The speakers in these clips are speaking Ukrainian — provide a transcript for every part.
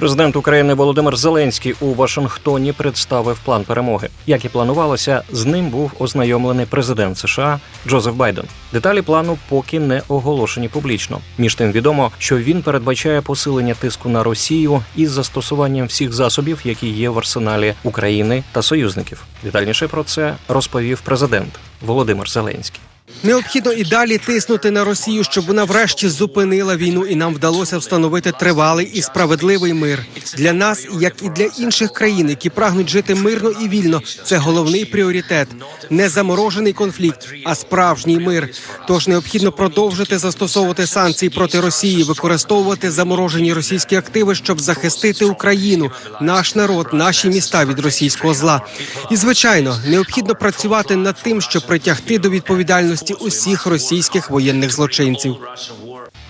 Президент України Володимир Зеленський у Вашингтоні представив план перемоги. Як і планувалося, з ним був ознайомлений президент США Джозеф Байден. Деталі плану поки не оголошені публічно. Між тим відомо, що він передбачає посилення тиску на Росію із застосуванням всіх засобів, які є в арсеналі України та союзників. Детальніше про це розповів президент Володимир Зеленський. Необхідно і далі тиснути на Росію, щоб вона врешті зупинила війну, і нам вдалося встановити тривалий і справедливий мир для нас, як і для інших країн, які прагнуть жити мирно і вільно. Це головний пріоритет. Не заморожений конфлікт, а справжній мир. Тож необхідно продовжити застосовувати санкції проти Росії, використовувати заморожені російські активи, щоб захистити Україну, наш народ, наші міста від російського зла. І звичайно, необхідно працювати над тим, щоб притягти до відповідальності усіх російських воєнних злочинців.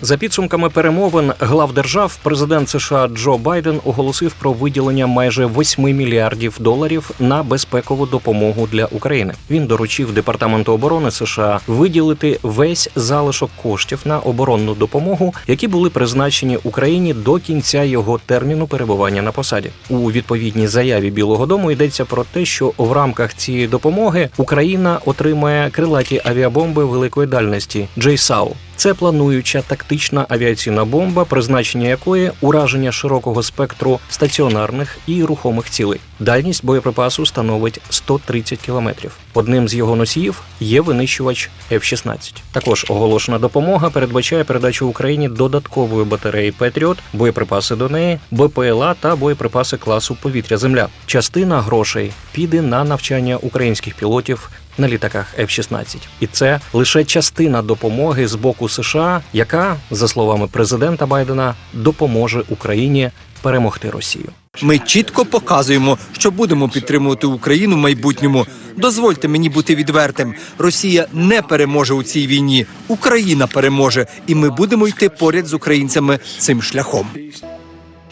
За підсумками перемовин глав держав, президент США Джо Байден оголосив про виділення майже 8 мільярдів доларів на безпекову допомогу для України. Він доручив департаменту оборони США виділити весь залишок коштів на оборонну допомогу, які були призначені Україні до кінця його терміну перебування на посаді. У відповідній заяві Білого Дому йдеться про те, що в рамках цієї допомоги Україна отримає крилаті авіабомби великої дальності JSAW. Це плануюча тактична авіаційна бомба, призначення якої ураження широкого спектру стаціонарних і рухомих цілей. Дальність боєприпасу становить 130 кілометрів. Одним з його носіїв є винищувач F-16. Також оголошена допомога передбачає передачу Україні додаткової батареї Петріот, боєприпаси до неї, БПЛА та боєприпаси класу повітря-земля. Частина грошей піде на навчання українських пілотів на літаках F-16. І це лише частина допомоги з боку США, яка, за словами президента Байдена, допоможе Україні перемогти Росію. Ми чітко показуємо, що будемо підтримувати Україну в майбутньому. Дозвольте мені бути відвертим. Росія не переможе у цій війні. Україна переможе, і ми будемо йти поряд з українцями цим шляхом.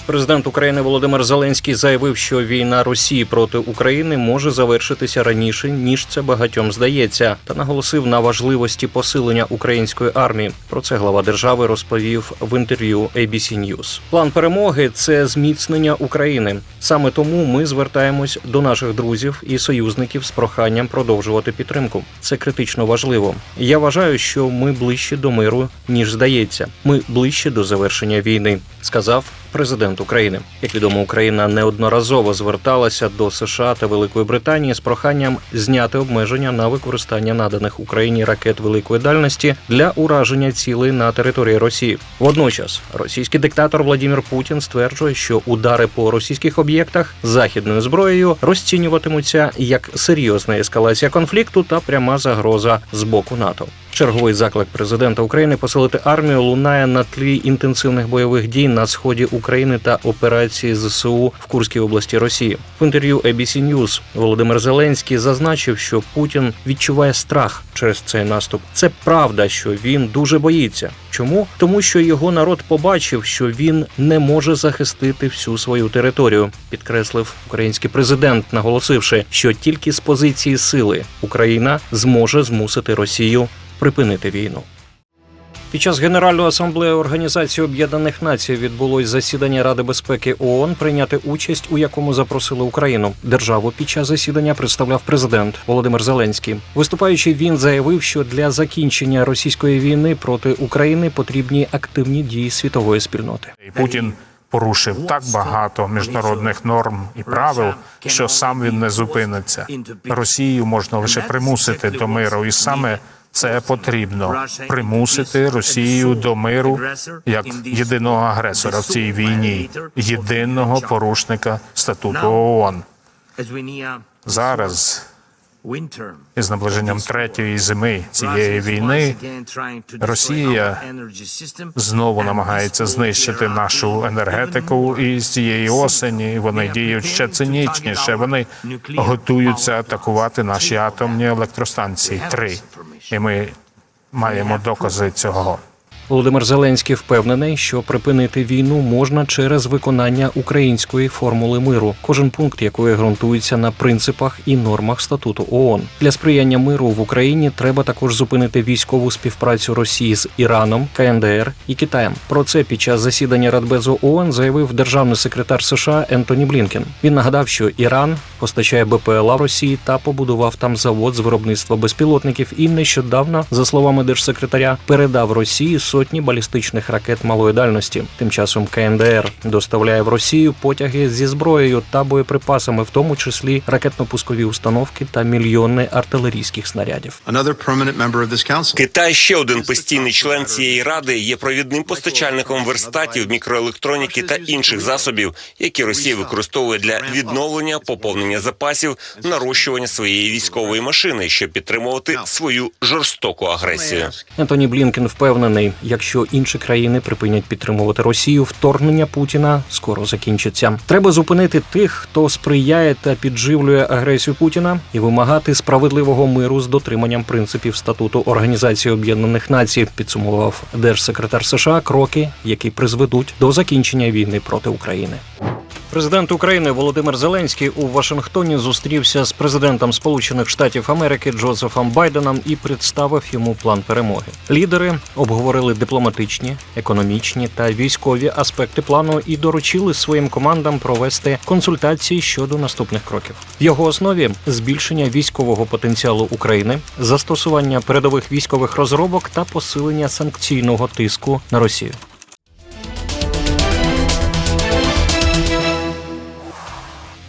Президент України Володимир Зеленський заявив, що війна Росії проти України може завершитися раніше ніж це багатьом здається, та наголосив на важливості посилення української армії. Про це глава держави розповів в інтерв'ю ABC News. План перемоги це зміцнення України. Саме тому ми звертаємось до наших друзів і союзників з проханням продовжувати підтримку. Це критично важливо. Я вважаю, що ми ближче до миру ніж здається. Ми ближче до завершення війни, сказав президент України. Як відомо, Україна неодноразово зверталася до США та Великої Британії з проханням зняти обмеження на використання наданих Україні ракет великої дальності для ураження цілей на території Росії. Водночас російський диктатор Владимир Путін стверджує, що удари по російських об'єктах західною зброєю розцінюватимуться як серйозна ескалація конфлікту та пряма загроза з боку НАТО. Черговий заклик президента України посилити армію лунає на тлі інтенсивних бойових дій на сході України та операції ЗСУ в Курській області Росії. В інтерв'ю ABC News Володимир Зеленський зазначив, що Путін відчуває страх через цей наступ. Це правда, що він дуже боїться. Чому? Тому що його народ побачив, що він не може захистити всю свою територію, підкреслив український президент, наголосивши, що тільки з позиції сили Україна зможе змусити Росію припинити війну. Під час Генеральної асамблеї Організації Об'єднаних Націй відбулось засідання Ради безпеки ООН, прийняти участь у якому запросили Україну. Державу під час засідання представляв президент Володимир Зеленський. Виступаючи, він заявив, що для закінчення російської війни проти України потрібні активні дії світової спільноти. Путін порушив так багато міжнародних норм і правил, що сам він не зупиниться. Росію можна лише примусити до миру, і саме це потрібно примусити Росію до миру як єдиного агресора в цій війні, єдиного порушника статуту ООН. Зараз із наближенням третьої зими цієї війни Росія знову намагається знищити нашу енергетику, і з цієї осені вони діють ще цинічніше. Вони готуються атакувати наші атомні електростанції. Три і ми маємо докази цього. Володимир Зеленський впевнений, що припинити війну можна через виконання української формули миру, кожен пункт якої ґрунтується на принципах і нормах статуту ООН. Для сприяння миру в Україні треба також зупинити військову співпрацю Росії з Іраном, КНДР і Китаєм. Про це під час засідання Радбезу ООН заявив державний секретар США Ентоні Блінкен. Він нагадав, що Іран постачає БПЛА Росії та побудував там завод з виробництва безпілотників. І нещодавно, за словами держсекретаря, передав Росії сотні балістичних ракет малої дальності. Тим часом КНДР доставляє в Росію потяги зі зброєю та боєприпасами, в тому числі ракетно-пускові установки та мільйони артилерійських снарядів. Китай ще один постійний член цієї ради є провідним постачальником верстатів, мікроелектроніки та інших засобів, які Росія використовує для відновлення, поповнення запасів, нарощування своєї військової машини, щоб підтримувати свою жорстоку агресію. Ентоні Блінкен впевнений, якщо інші країни припинять підтримувати Росію, вторгнення Путіна скоро закінчиться. Треба зупинити тих, хто сприяє та підживлює агресію Путіна, і вимагати справедливого миру з дотриманням принципів статуту Організації Об'єднаних Націй. Підсумував держсекретар США кроки, які призведуть до закінчення війни проти України. Президент України Володимир Зеленський у Вашингтоні зустрівся з президентом Сполучених Штатів Америки Джозефом Байденом і представив йому план перемоги. Лідери обговорили дипломатичні, економічні та військові аспекти плану і доручили своїм командам провести консультації щодо наступних кроків. В його основі збільшення військового потенціалу України, застосування передових військових розробок та посилення санкційного тиску на Росію.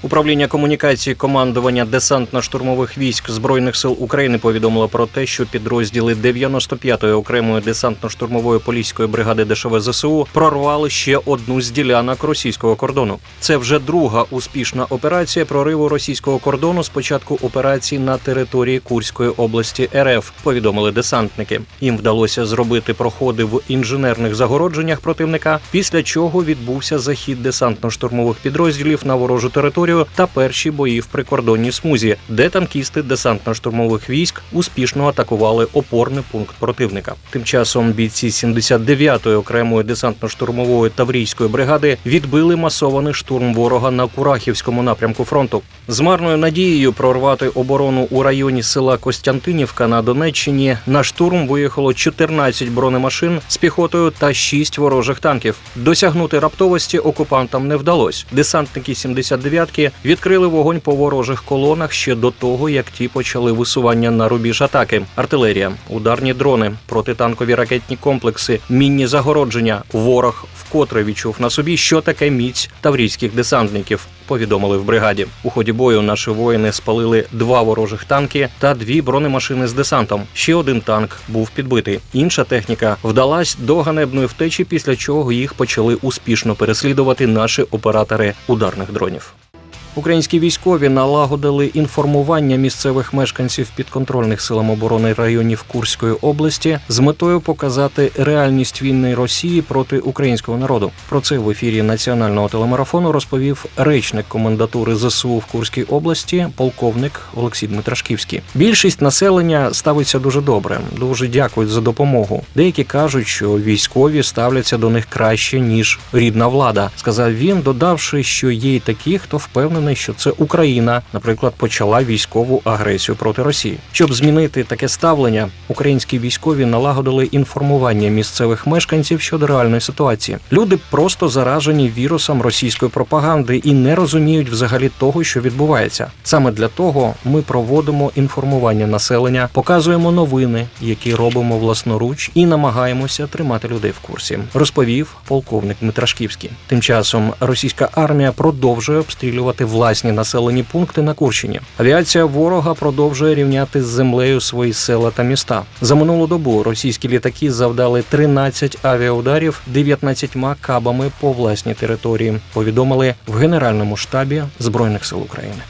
Управління комунікації командування десантно-штурмових військ збройних сил України повідомило про те, що підрозділи 95-ї окремої десантно-штурмової поліської бригади ДШВ ЗСУ прорвали ще одну з ділянок російського кордону. Це вже друга успішна операція прориву російського кордону з початку операції на території Курської області РФ. Повідомили десантники. Їм вдалося зробити проходи в інженерних загородженнях противника, після чого відбувся захід десантно-штурмових підрозділів на ворожу територію та перші бої в прикордонній смузі, де танкісти десантно-штурмових військ успішно атакували опорний пункт противника. Тим часом бійці 79-ї окремої десантно-штурмової таврійської бригади відбили масований штурм ворога на Курахівському напрямку фронту. З марною надією прорвати оборону у районі села Костянтинівка на Донеччині на штурм виїхало 14 бронемашин з піхотою та 6 ворожих танків. Досягнути раптовості окупантам не вдалося. Десантники 79-ки відкрили вогонь по ворожих колонах ще до того, як ті почали висування на рубіж атаки. Артилерія, ударні дрони, протитанкові ракетні комплекси, мінні загородження. Ворог вкотре відчув на собі, що таке міць таврійських десантників. Повідомили в бригаді. У ході бою наші воїни спалили два ворожих танки та дві бронемашини з десантом. Ще один танк був підбитий. Інша техніка вдалась до ганебної втечі, після чого їх почали успішно переслідувати наші оператори ударних дронів. Українські військові налагодили інформування місцевих мешканців підконтрольних силам оборони районів Курської області з метою показати реальність війни Росії проти українського народу. Про це в ефірі національного телемарафону розповів речник комендатури ЗСУ в Курській області, полковник Олексій Дмитрашківський. Більшість населення ставиться дуже добре, дуже дякують за допомогу. Деякі кажуть, що військові ставляться до них краще ніж рідна влада. Сказав він, додавши, що є й такі, хто впевнений, що це Україна, наприклад, почала військову агресію проти Росії. Щоб змінити таке ставлення, українські військові налагодили інформування місцевих мешканців щодо реальної ситуації. Люди просто заражені вірусом російської пропаганди і не розуміють взагалі того, що відбувається. Саме для того ми проводимо інформування населення, показуємо новини, які робимо власноруч, і намагаємося тримати людей в курсі. Розповів полковник Дмитрашківський. Тим часом російська армія продовжує обстрілювати власні населені пункти на Курщині. Авіація ворога продовжує рівняти з землею свої села та міста. За минулу добу російські літаки завдали 13 авіаударів 19 кабами по власній території. Повідомили в Генеральному штабі Збройних сил України.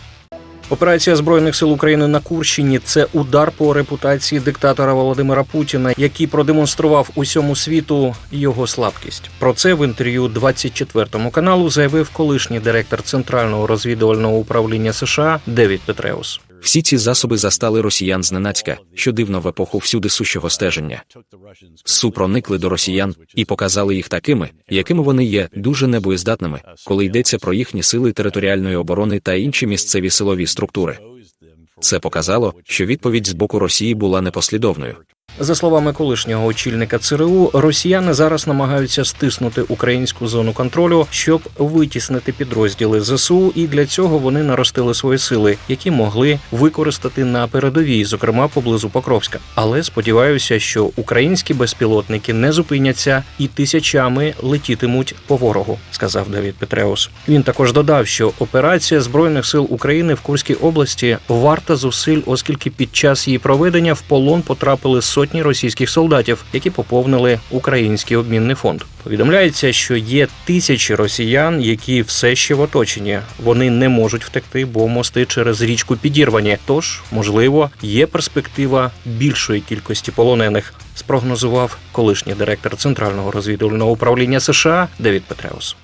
Операція збройних сил України на Курщині це удар по репутації диктатора Володимира Путіна, який продемонстрував усьому світу його слабкість. Про це в інтерв'ю 24 каналу заявив колишній директор центрального розвідувального управління США Девід Петреус. Всі ці засоби застали росіян зненацька, що дивно в епоху всюди сущого стеження. СУ проникли до росіян і показали їх такими, якими вони є, дуже небоєздатними, коли йдеться про їхні сили територіальної оборони та інші місцеві силові структури. Це показало, що відповідь з боку Росії була непослідовною. За словами колишнього очільника ЦРУ, росіяни зараз намагаються стиснути українську зону контролю, щоб витіснити підрозділи ЗСУ, і для цього вони наростили свої сили, які могли використати на передовій, зокрема поблизу Покровська. Але сподіваюся, що українські безпілотники не зупиняться і тисячами летітимуть по ворогу, сказав Давід Петреус. Він також додав, що операція збройних сил України в Курській області варта зусиль, оскільки під час її проведення в полон потрапили сотні російських солдатів, які поповнили український обмінний фонд. Повідомляється, що є тисячі росіян, які все ще в оточенні. Вони не можуть втекти, бо мости через річку підірвані. Тож, можливо, є перспектива більшої кількості полонених. Спрогнозував колишній директор Центрального розвідувального управління США Девід Петреус.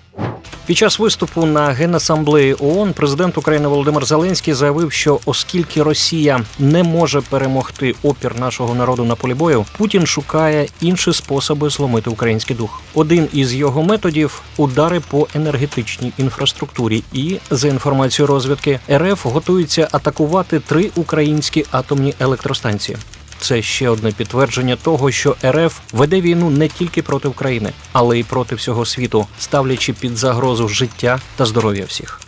Під час виступу на генасамблеї ООН президент України Володимир Зеленський заявив, що оскільки Росія не може перемогти опір нашого народу на полі бою, Путін шукає інші способи зломити український дух. Один із його методів удари по енергетичній інфраструктурі. І за інформацією розвідки, РФ готується атакувати три українські атомні електростанції. Це ще одне підтвердження того, що РФ веде війну не тільки проти України, але й проти всього світу, ставлячи під загрозу життя та здоров'я всіх.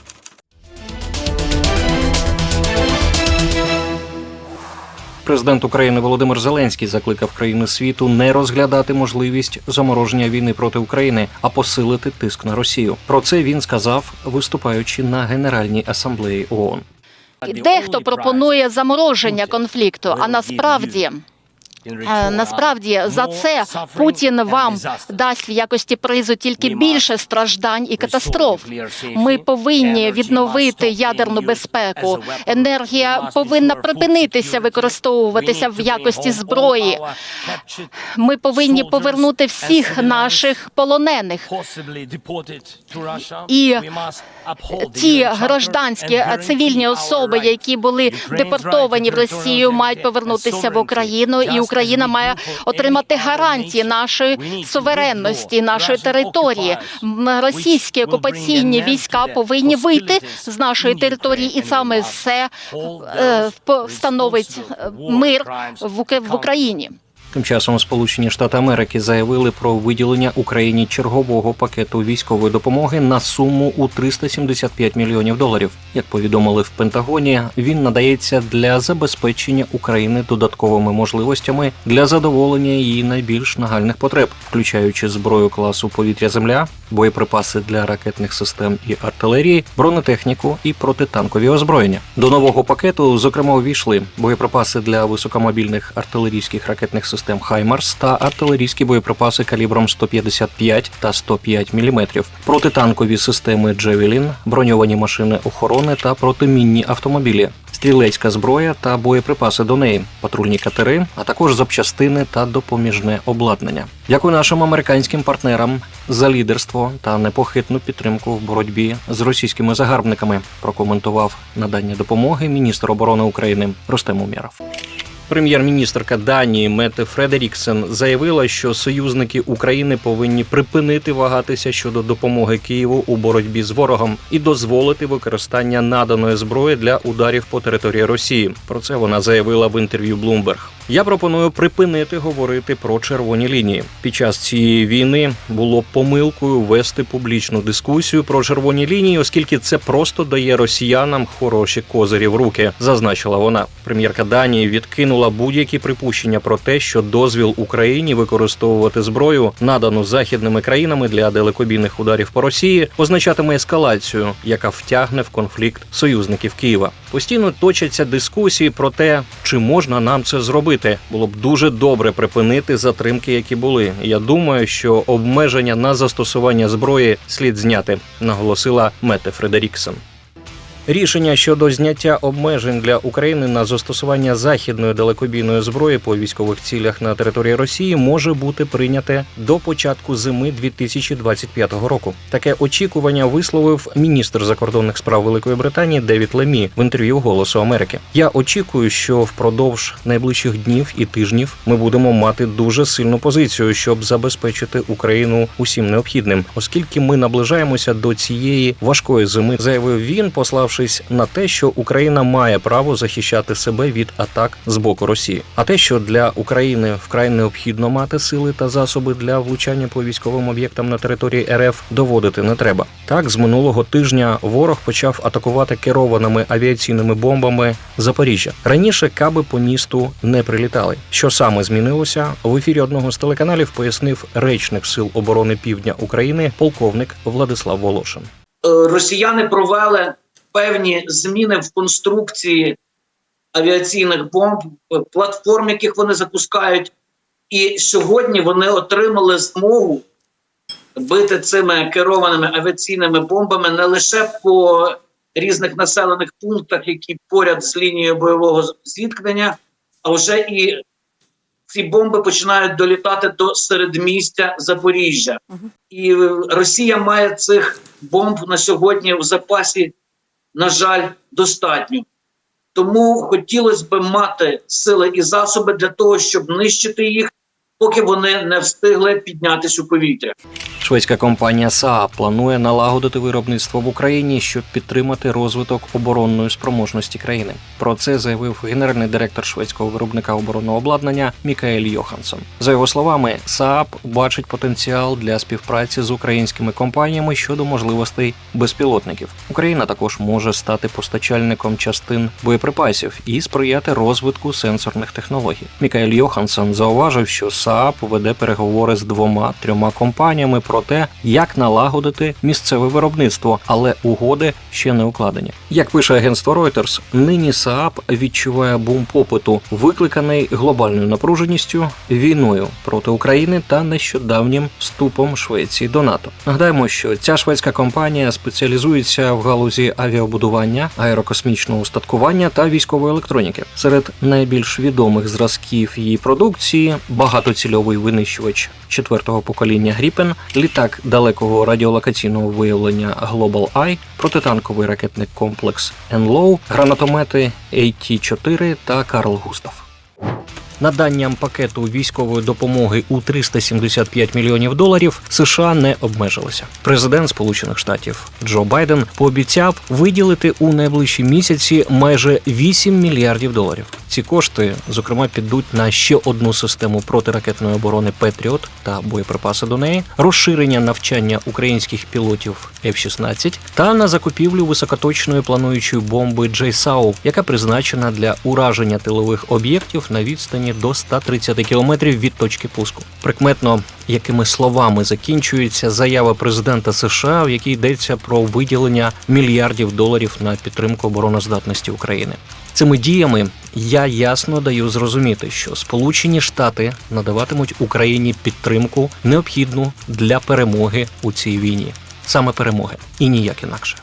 Президент України Володимир Зеленський закликав країни світу не розглядати можливість замороження війни проти України, а посилити тиск на Росію. Про це він сказав, виступаючи на Генеральній асамблеї ООН. Дехто пропонує замороження конфлікту, а насправді. Е, Насправді за це Путін вам дасть в якості призу тільки більше страждань і катастроф. Ми повинні відновити ядерну безпеку. Енергія повинна припинитися використовуватися в якості зброї. Ми повинні повернути всіх наших полонених. І ті гражданські цивільні особи, які були депортовані в Росію, мають повернутися в Україну, і Україна має отримати гарантії нашої суверенності, нашої території. Російські окупаційні війська повинні вийти з нашої території, і саме це е, встановить е, мир в Україні. Тим часом Сполучені Штати Америки заявили про виділення Україні чергового пакету військової допомоги на суму у 375 мільйонів доларів. Як повідомили в Пентагоні, він надається для забезпечення України додатковими можливостями для задоволення її найбільш нагальних потреб, включаючи зброю класу повітря-земля, боєприпаси для ракетних систем і артилерії, бронетехніку і протитанкові озброєння. До нового пакету, зокрема, увійшли боєприпаси для високомобільних артилерійських ракетних систем Хаймарс та артилерійські боєприпаси калібром 155 та 105 мм, протитанкові системи Джевелін, броньовані машини охорони та протимінні автомобілі. Стрілецька зброя та боєприпаси до неї, патрульні катери, а також запчастини та допоміжне обладнання. Дякую нашим американським партнерам за лідерство та непохитну підтримку в боротьбі з російськими загарбниками. Прокоментував надання допомоги міністр оборони України Рустем Умєров. Прем'єр-міністрка Данії Мете Фредеріксен заявила, що союзники України повинні припинити вагатися щодо допомоги Києву у боротьбі з ворогом і дозволити використання наданої зброї для ударів по території Росії. Про це вона заявила в інтерв'ю Bloomberg. Я пропоную припинити говорити про червоні лінії. Під час цієї війни було помилкою вести публічну дискусію про червоні лінії, оскільки це просто дає росіянам хороші козирі в руки, зазначила вона. Прем'єрка Данії відкинула будь-які припущення про те, що дозвіл Україні використовувати зброю, надану західними країнами для далекобійних ударів по Росії, означатиме ескалацію, яка втягне в конфлікт союзників Києва. Постійно точаться дискусії про те, чи можна нам це зробити. Було б дуже добре припинити затримки, які були. Я думаю, що обмеження на застосування зброї слід зняти, наголосила Мете Фредеріксен. Рішення щодо зняття обмежень для України на застосування західної далекобійної зброї по військових цілях на території Росії може бути прийняте до початку зими 2025 року. Таке очікування висловив міністр закордонних справ Великої Британії Девід Лемі в інтерв'ю Голосу Америки. Я очікую, що впродовж найближчих днів і тижнів ми будемо мати дуже сильну позицію, щоб забезпечити Україну усім необхідним, оскільки ми наближаємося до цієї важкої зими, заявив він, пославшись на те, що Україна має право захищати себе від атак з боку Росії. А те, що для України вкрай необхідно мати сили та засоби для влучання по військовим об'єктам на території РФ, доводити не треба. Так, з минулого тижня ворог почав атакувати керованими авіаційними бомбами Запоріжжя. Раніше каби по місту не прилітали. Що саме змінилося в ефірі одного з телеканалів, пояснив речник сил оборони Півдня України, полковник Владислав Волошин. Е, росіяни провели певні зміни в конструкції авіаційних бомб, платформ, яких вони запускають. І сьогодні вони отримали змогу бити цими керованими авіаційними бомбами не лише по різних населених пунктах, які поряд з лінією бойового зіткнення, а вже і ці бомби починають долітати до середмістя Запоріжжя. І е, Росія має цих бомб на сьогодні в запасі, на жаль, достатньо. Тому хотілося б мати сили і засоби для того, щоб нищити їх, поки вони не встигли піднятися у повітря. Шведська компанія Saab планує налагодити виробництво в Україні, щоб підтримати розвиток оборонної спроможності країни. Про це заявив генеральний директор шведського виробника оборонного обладнання Мікаель Йоханссон. За його словами, Saab бачить потенціал для співпраці з українськими компаніями щодо можливостей безпілотників. Україна також може стати постачальником частин боєприпасів і сприяти розвитку сенсорних технологій. Мікаель Йоханссон зауважив, що Saab веде переговори з двома трьома компаніями про те, як налагодити місцеве виробництво, але угоди ще не укладені. Як пише агентство Reuters, нині Saab відчуває бум попиту, викликаний глобальною напруженістю, війною проти України та нещодавнім вступом Швеції до НАТО. Нагадаємо, що ця шведська компанія спеціалізується в галузі авіабудування, аерокосмічного устаткування та військової електроніки. Серед найбільш відомих зразків її продукції багатоцільовий винищувач четвертого покоління Gripen, літак далекого радіолокаційного виявлення Global Eye, протитанковий ракетний комплекс Енлоу, гранатомети AT-4 та Карл Густав. Наданням пакету військової допомоги у 375 мільйонів доларів США не обмежилися. Президент Сполучених Штатів Джо Байден пообіцяв виділити у найближчі місяці майже 8 мільярдів доларів. Ці кошти, зокрема, підуть на ще одну систему протиракетної оборони Петріот та боєприпаси до неї, розширення навчання українських пілотів F-16 та на закупівлю високоточної плануючої бомби JSAW, яка призначена для ураження тилових об'єктів на відстані до 130 кілометрів від точки пуску. Прикметно, якими словами закінчується заява президента США, в якій йдеться про виділення мільярдів доларів на підтримку обороноздатності України. Цими діями я ясно даю зрозуміти, що Сполучені Штати надаватимуть Україні підтримку необхідну для перемоги у цій війні, саме перемоги і ніяк інакше.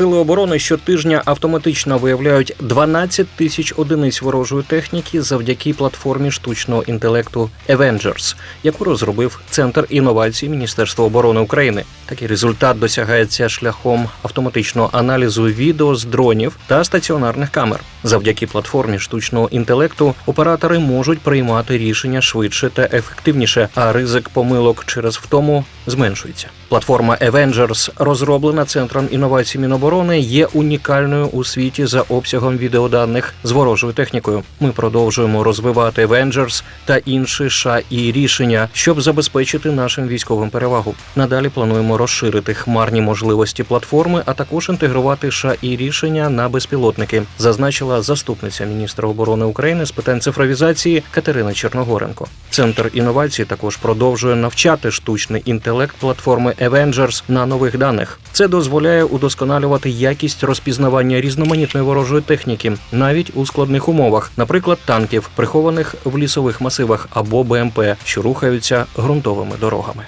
Сили оборони щотижня автоматично виявляють 12 тисяч одиниць ворожої техніки завдяки платформі штучного інтелекту Avengers, яку розробив Центр інновацій Міністерства оборони України. Такий результат досягається шляхом автоматичного аналізу відео з дронів та стаціонарних камер. Завдяки платформі штучного інтелекту оператори можуть приймати рішення швидше та ефективніше, а ризик помилок через втому зменшується. Платформа Avengers, розроблена центром інновацій Міноборони, є унікальною у світі за обсягом відеоданих з ворожою технікою. Ми продовжуємо розвивати Avengers та інші ша і рішення, щоб забезпечити нашим військовим перевагу. Надалі плануємо розширити хмарні можливості платформи, а також інтегрувати ша і рішення на безпілотники, зазначила заступниця міністра оборони України з питань цифровізації Катерина Черногоренко. Центр інновацій також продовжує навчати штучний інтелект платформи Avengers на нових даних. Це дозволяє удосконалювати якість розпізнавання різноманітної ворожої техніки, навіть у складних умовах, наприклад, танків, прихованих в лісових масивах або БМП, що рухаються ґрунтовими дорогами.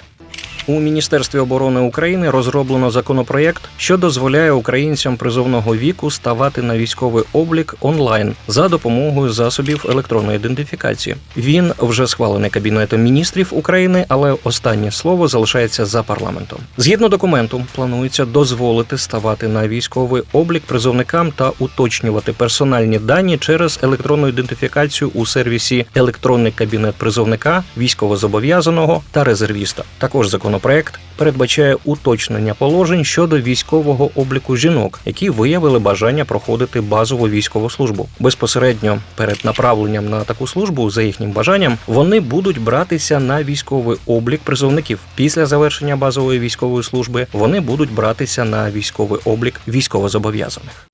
У Міністерстві оборони України розроблено законопроєкт, що дозволяє українцям призовного віку ставати на військовий облік онлайн за допомогою засобів електронної ідентифікації. Він вже схвалений кабінетом міністрів України, але останнє слово залишається за парламентом. Згідно документу, планується дозволити ставати на військовий облік призовникам та уточнювати персональні дані через електронну ідентифікацію у сервісі Електронний кабінет призовника, військовозобов'язаного та резервіста. Також законопроект передбачає уточнення положень щодо військового обліку жінок, які виявили бажання проходити базову військову службу. Безпосередньо перед направленням на таку службу за їхнім бажанням вони будуть братися на військовий облік призовників. Після завершення базової військової служби вони будуть братися на військовий облік військовозобов'язаних.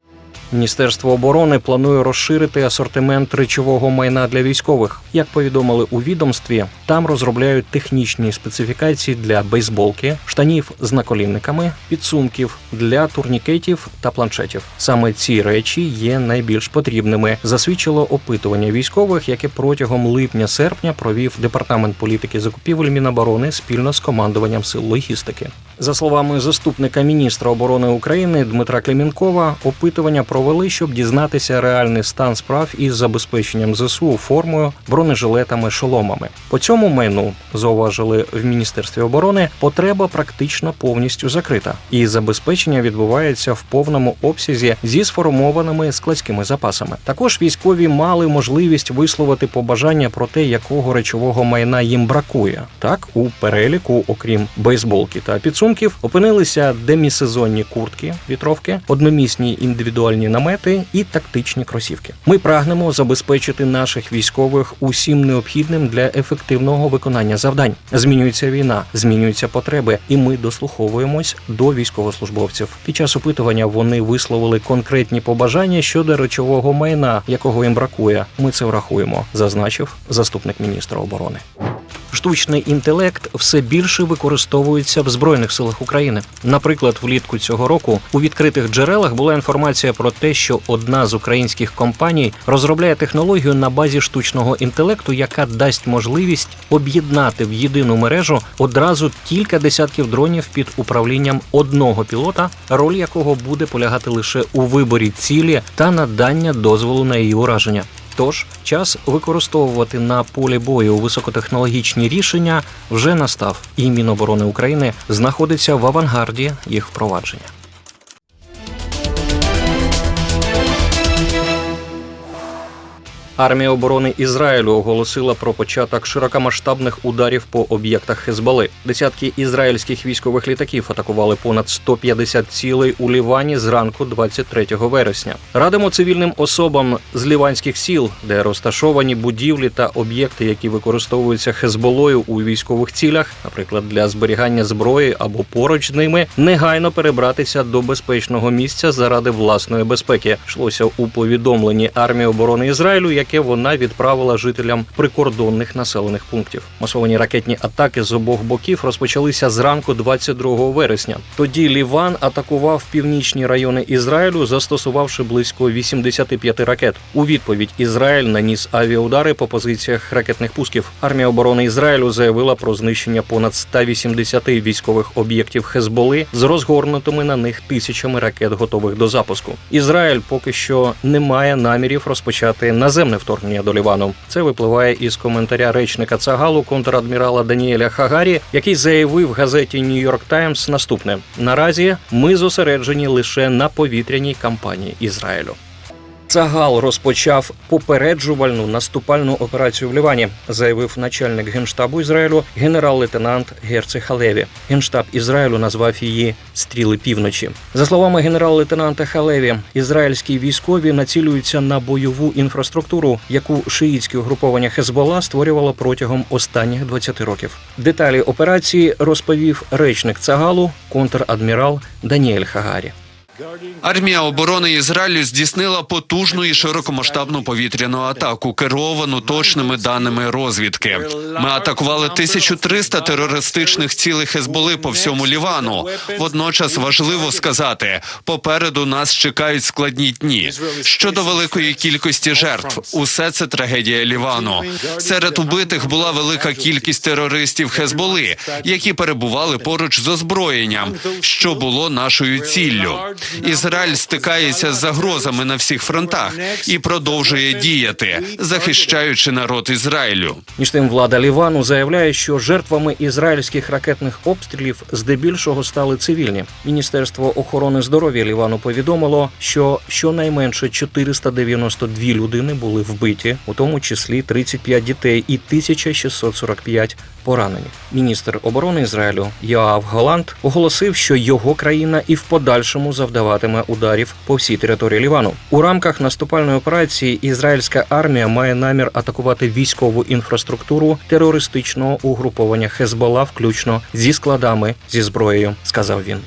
Міністерство оборони планує розширити асортимент речового майна для військових. Як повідомили у відомстві, там розробляють технічні специфікації для бейсболки, штанів з наколінниками, підсумків для турнікетів та планшетів. Саме ці речі є найбільш потрібними. Засвідчило опитування військових, яке протягом липня-серпня провів департамент політики закупівель Міноборони спільно з командуванням сил логістики. За словами заступника міністра оборони України Дмитра Клімінкова, опитування провели, щоб дізнатися реальний стан справ із забезпеченням ЗСУ формою, бронежилетами, шоломами. По цьому майну зауважили в міністерстві оборони, потреба практично повністю закрита, і забезпечення відбувається в повному обсязі зі сформованими складськими запасами. Також військові мали можливість висловити побажання про те, якого речового майна їм бракує. Так у переліку, окрім бейсболки та підсумків, опинилися демісезонні куртки, вітровки, одномісні індивідуальні намети і тактичні кросівки. Ми прагнемо забезпечити наших військових усім необхідним для ефективного виконання завдань. Змінюється війна, змінюються потреби, і ми дослуховуємось до військовослужбовців. Під час опитування вони висловили конкретні побажання щодо речового майна, якого їм бракує. Ми це врахуємо, зазначив заступник міністра оборони. Штучний інтелект все більше використовується в збройних силах України. Наприклад, влітку цього року у відкритих джерелах була інформація про те, що одна з українських компаній розробляє технологію на базі штучного інтелекту, яка дасть можливість об'єднати в єдину мережу одразу кілька десятків дронів під управлінням одного пілота, роль якого буде полягати лише у виборі цілі та надання дозволу на її ураження. Тож час використовувати на полі бою високотехнологічні рішення вже настав, і Міноборони України знаходиться в авангарді їх впровадження. Армія оборони Ізраїлю оголосила про початок широкомасштабних ударів по об'єктах Хезболи. Десятки ізраїльських військових літаків атакували понад 150 цілей у Лівані зранку 23 вересня. Радимо цивільним особам з ліванських сіл, де розташовані будівлі та об'єкти, які використовуються Хезболою у військових цілях, наприклад, для зберігання зброї або поруч з ними, негайно перебратися до безпечного місця заради власної безпеки. Йшлося у повідомленні армії оборони Ізраїлю, яке вона відправила жителям прикордонних населених пунктів. Масовані ракетні атаки з обох боків розпочалися зранку 22 вересня. Тоді Ліван атакував північні райони Ізраїлю, застосувавши близько 85 ракет. У відповідь Ізраїль наніс авіаудари по позиціях ракетних пусків. Армія оборони Ізраїлю заявила про знищення понад 180 військових об'єктів Хезболи з розгорнутими на них тисячами ракет, готових до запуску. Ізраїль поки що не має намірів розпочати наземне вторгнення до Лівану. Це випливає із коментаря речника Цагалу контрадмірала Даніеля Хагарі, який заявив газеті Нью-Йорк Таймс наступне: наразі ми зосереджені лише на повітряній кампанії Ізраїлю. Цагал розпочав попереджувальну наступальну операцію в Лівані, заявив начальник генштабу Ізраїлю генерал-лейтенант Герци Халеві. Генштаб Ізраїлю назвав її стріли півночі. За словами генерал-лейтенанта Халеві, ізраїльські військові націлюються на бойову інфраструктуру, яку шиїцьке угруповання Хезбола створювало протягом останніх 20 років. Деталі операції розповів речник Цагалу контр-адмірал Даніель Хагарі. Армія оборони Ізраїлю здійснила потужну і широкомасштабну повітряну атаку, керовану точними даними розвідки. Ми атакували 1300 терористичних цілей Хезболи по всьому Лівану. Водночас важливо сказати, попереду нас чекають складні дні. Щодо великої кількості жертв, усе це трагедія Лівану. Серед убитих була велика кількість терористів Хезболи, які перебували поруч з озброєнням, що було нашою ціллю. Ізраїль стикається з загрозами на всіх фронтах і продовжує діяти, захищаючи народ Ізраїлю. Між тим, влада Лівану заявляє, що жертвами ізраїльських ракетних обстрілів здебільшого стали цивільні. Міністерство охорони здоров'я Лівану повідомило, що щонайменше 492 людини були вбиті, у тому числі 35 дітей і 1645 поранені. Міністр оборони Ізраїлю Йоав Голланд оголосив, що його країна і в подальшому завдаватиме ударів по всій території Лівану. У рамках наступальної операції ізраїльська армія має намір атакувати військову інфраструктуру терористичного угруповання Хезбола, включно зі складами зі зброєю, сказав він.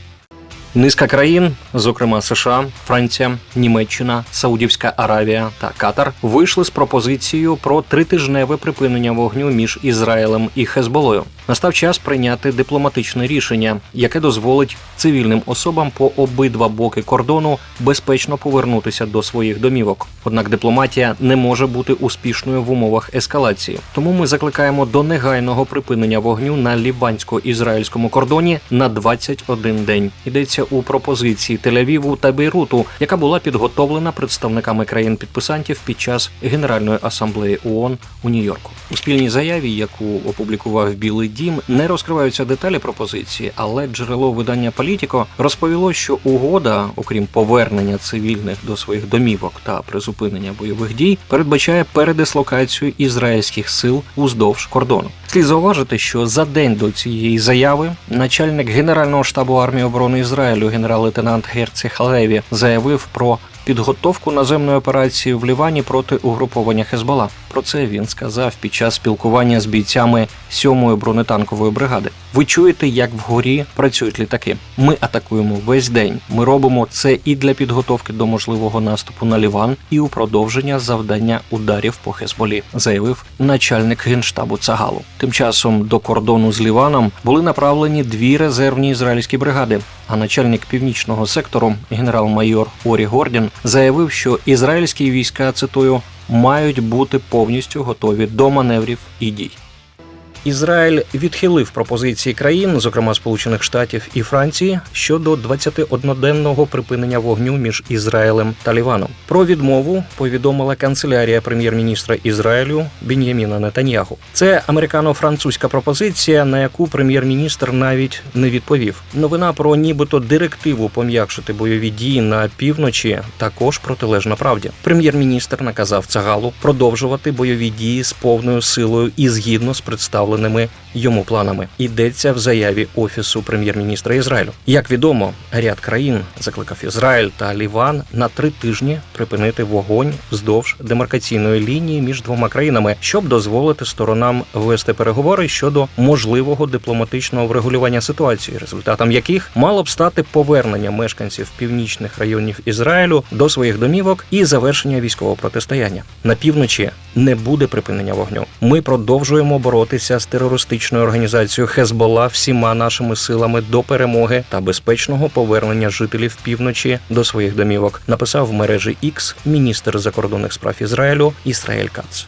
Низка країн, зокрема США, Франція, Німеччина, Саудівська Аравія та Катар, вийшли з пропозицією про тритижневе припинення вогню між Ізраїлем і Хезболою. Настав час прийняти дипломатичне рішення, яке дозволить цивільним особам по обидва боки кордону безпечно повернутися до своїх домівок. Однак дипломатія не може бути успішною в умовах ескалації. Тому ми закликаємо до негайного припинення вогню на лівансько-ізраїльському кордоні на 21 день. Йдеться у пропозиції Тель-Авіву та Бейруту, яка була підготовлена представниками країн-підписантів під час Генеральної асамблеї ООН у Нью-Йорку. У спільній заяві, яку опублікував Білий Дім, не розкриваються деталі пропозиції, але джерело видання Політіко розповіло, що угода, окрім повернення цивільних до своїх домівок та призупинення бойових дій, передбачає передислокацію ізраїльських сил уздовж кордону. Слід зауважити, що за день до цієї заяви начальник Генерального штабу армії оборони Ізраїлю, генерал-лейтенант Герці Халеві, заявив про підготовку наземної операції в Лівані проти угруповання Хезбола. Про це він сказав під час спілкування з бійцями 7-ї бронетанкової бригади. Ви чуєте, як вгорі працюють літаки. Ми атакуємо весь день. Ми робимо це і для підготовки до можливого наступу на Ліван, і у продовження завдання ударів по Хезболі, заявив начальник генштабу Цагалу. Тим часом до кордону з Ліваном були направлені дві резервні ізраїльські бригади. А начальник північного сектору, генерал-майор Орі Гордін, заявив, що ізраїльські війська цитую мають бути повністю готові до маневрів і дій. Ізраїль відхилив пропозиції країн, зокрема Сполучених Штатів і Франції, щодо 21-денного припинення вогню між Ізраїлем та Ліваном. Про відмову повідомила канцелярія прем'єр-міністра Ізраїлю Бін'яміна Нетаньягу. Це американо-французька пропозиція, на яку прем'єр-міністр навіть не відповів. Новина про нібито директиву пом'якшити бойові дії на півночі також протилежна правді. Прем'єр-міністр наказав Цагалу продовжувати бойові дії з повною силою і згідно з представленими йому планами. Йдеться в заяві офісу прем'єр-міністра Ізраїлю. Як відомо, ряд країн закликав Ізраїль та Ліван на три тижні припинити вогонь вздовж демаркаційної лінії між двома країнами, щоб дозволити сторонам вести переговори щодо можливого дипломатичного врегулювання ситуації, результатом яких мало б стати повернення мешканців північних районів Ізраїлю до своїх домівок і завершення військового протистояння. На півночі не буде припинення вогню. Ми продовжуємо боротися з терористичною організацією Хезбола всіма нашими силами до перемоги та безпечного повернення жителів півночі до своїх домівок. Написав в мережі X міністр закордонних справ Ізраїлю Ісраїль Кац.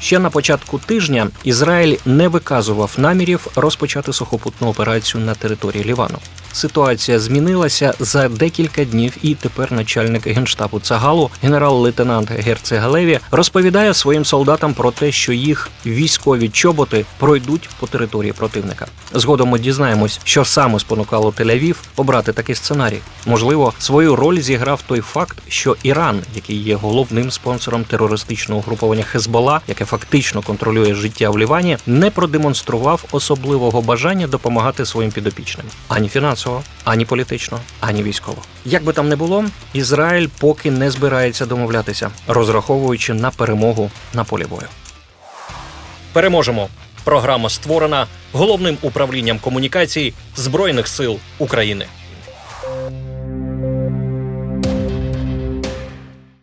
Ще на початку тижня Ізраїль не виказував намірів розпочати сухопутну операцію на території Лівану. Ситуація змінилася за декілька днів, і тепер начальник генштабу Цагалу, генерал-лейтенант Герце Галеві, розповідає своїм солдатам про те, що їх військові чоботи пройдуть по території противника. Згодом ми дізнаємось, що саме спонукало Тель-Авів обрати такий сценарій. Можливо, свою роль зіграв той факт, що Іран, який є головним спонсором терористичного угруповання Хезбола, яке фактично контролює життя в Лівані, не продемонстрував особливого бажання допомагати своїм підопічним ані фінансово, ані політично, ані військово. Як би там не було, Ізраїль поки не збирається домовлятися, розраховуючи на перемогу на полі бою. Переможемо. Програма створена головним управлінням комунікацій Збройних сил України.